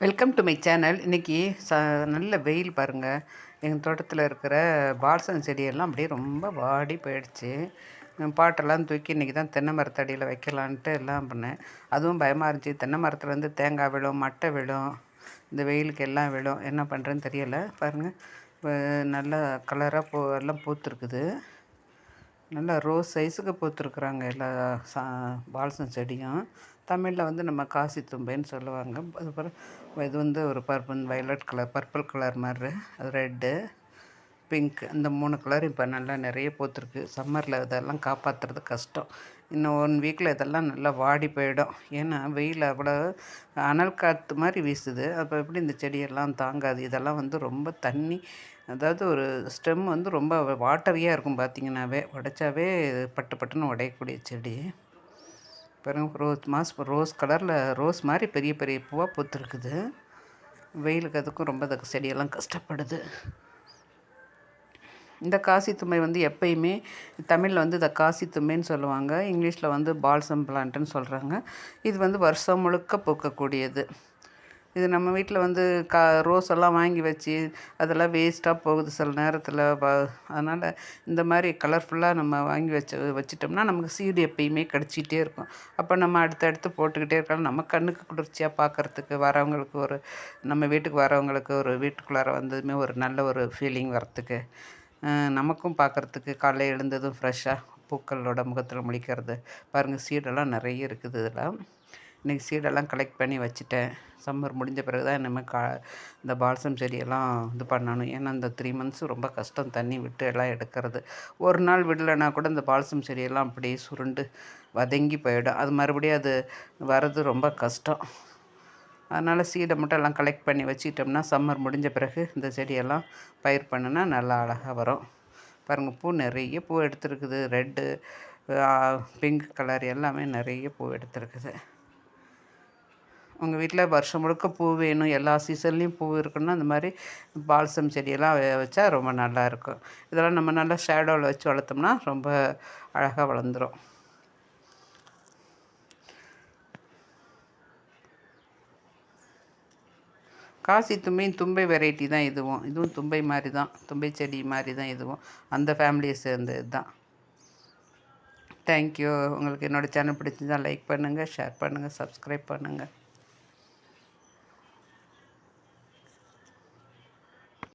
Welcome to my channel இன்றைக்கி ச நல்ல வெயில் பாருங்கள் எங்கள் தோட்டத்தில் இருக்கிற பால்சன் செடியெல்லாம் அப்படியே ரொம்ப வாடி போயிடுச்சு. பாட்டெல்லாம் தூக்கி இன்றைக்கி தான் தென்னை மரத்தடியில் வைக்கலான்ட்டு எல்லாம் பண்ணேன். அதுவும் பயமாக இருந்துச்சு. தென்னை மரத்துலேருந்து தேங்காய் விழும் மட்டை விழும் இந்த வெயிலுக்கு எல்லாம் விழும். என்ன பண்ணுறேன்னு தெரியலை. பாருங்கள் நல்லா கலராக பூ எல்லாம் பூத்துருக்குது. நல்லா ரோஸ் சைஸுக்கு பூத்துருக்குறாங்க எல்லா சா பால்சம் செடியும். தமிழில் வந்து நம்ம காசி தும்பைன்னு சொல்லுவாங்க. அதுக்கப்புறம் இது வந்து ஒரு purple violet colour purple colour மாதிரி அது ரெட்டு. பிங்க். இந்த மூணு கலர் இப்போ நல்லா நிறைய பூத்துருக்கு. சம்மரில் இதெல்லாம் காப்பாற்றுறது கஷ்டம். இன்னும் ஒன் வீக்கில் இதெல்லாம் நல்லா வாடி போயிடும். ஏன்னா வெயில் அவ்வளோ அனல் காற்று மாதிரி வீசுது. அப்போ எப்படி இந்த செடியெல்லாம் தாங்காது? இதெல்லாம் வந்து ரொம்ப தண்ணி அதாவது ஒரு ஸ்டெம் வந்து ரொம்ப வாட்டரியாக இருக்கும் பார்த்திங்கனாவே உடைச்சாவே பட்டு பட்டுன்னு உடையக்கூடிய செடி. பிறகு ரோஸ் மாஸ் ரோஸ் கலரில் ரோஸ் மாதிரி பெரிய பெரிய பூவாக பூத்துருக்குது. வெயிலுக்கு அதுக்கும் ரொம்ப செடியெல்லாம் கஷ்டப்படுது. இந்த காசி வந்து எப்பயுமே தமிழில் வந்து இதை காசி சொல்லுவாங்க. இங்கிலீஷில் வந்து பால்சம் பிளான்ட்டுன்னு சொல்கிறாங்க இது வந்து வருஷம் முழுக்க பூக்கக்கூடியது. இது நம்ம வீட்டில் வந்து கா ரோஸ் எல்லாம் வாங்கி வச்சு அதெல்லாம் வேஸ்ட்டாக போகுது சில நேரத்தில். அதனால் இந்த மாதிரி கலர்ஃபுல்லாக நம்ம வாங்கி வச்சு வச்சிட்டோம்னா நமக்கு சீடு எப்பயுமே கிடச்சிக்கிட்டே இருக்கும். அப்போ நம்ம அடுத்தடுத்து போட்டுக்கிட்டே இருக்கலாம். நம்ம கண்ணுக்கு குளிர்ச்சியாக பார்க்குறதுக்கு வரவங்களுக்கு ஒரு நம்ம வீட்டுக்கு வரவங்களுக்கு ஒரு வீட்டுக்குள்ளார வந்ததுமே ஒரு நல்ல ஒரு ஃபீலிங் வரத்துக்கு நமக்கும் பார்க்குறதுக்கு காலைல எழுந்ததும் ஃப்ரெஷ்ஷாக பூக்களோட முகத்தில் முழிக்கிறது. பாருங்கள் சீடெல்லாம் நிறைய இருக்குது இதெல்லாம் இன்றைக்கி சீடெல்லாம் கலெக்ட் பண்ணி வச்சுட்டேன். சம்மர் முடிஞ்ச பிறகு தான் இனிமேல் கா இந்த பால்சம் செடியெல்லாம் இது பண்ணணும். ஏன்னா இந்த த்ரீ மந்த்ஸ் ரொம்ப கஷ்டம் தண்ணி விட்டு எல்லாம் எடுக்கிறது. ஒரு நாள் விடலைன்னா கூட இந்த பால்சம் செடியெல்லாம் அப்படியே சுருண்டு வதங்கி போயிடும். அது மறுபடியும் அது வர்றது ரொம்ப கஷ்டம். அதனால் சீடை மட்டும் எல்லாம் கலெக்ட் பண்ணி வச்சுக்கிட்டோம்னா சம்மர் முடிஞ்ச பிறகு இந்த செடியெல்லாம் பயிர் பண்ணுனா நல்லா அழகாக வரும். பாருங்கள் பூ நிறைய பூ எடுத்துருக்குது. ரெட்டு பிங்க் கலர் எல்லாமே நிறைய பூ எடுத்துருக்குது. உங்கள் வீட்டில் வருஷம் முழுக்க பூ வேணும். எல்லா சீசன்லேயும் பூ இருக்கணும்னா அந்த மாதிரி பால்சம் செடியெல்லாம் வச்சா ரொம்ப நல்லாயிருக்கும் இதெல்லாம் நம்ம நல்லா ஷேடோவில் வச்சு வளர்த்தோம்னா ரொம்ப அழகாக வளர்ந்துடும் காசி தும்பையும் தும்பை வெரைட்டி தான் இதுவும். இதுவும் தும்பை மாதிரி தான். தும்பை செடி மாதிரி தான் இதுவும். அந்த ஃபேமிலியை சேர்ந்தது தான். தேங்க்யூ உங்களுக்கு என்னோடய சேனல் பிடிச்சிருந்தால் லைக் பண்ணுங்கள் ஷேர் பண்ணுங்கள் சப்ஸ்கிரைப் பண்ணுங்கள்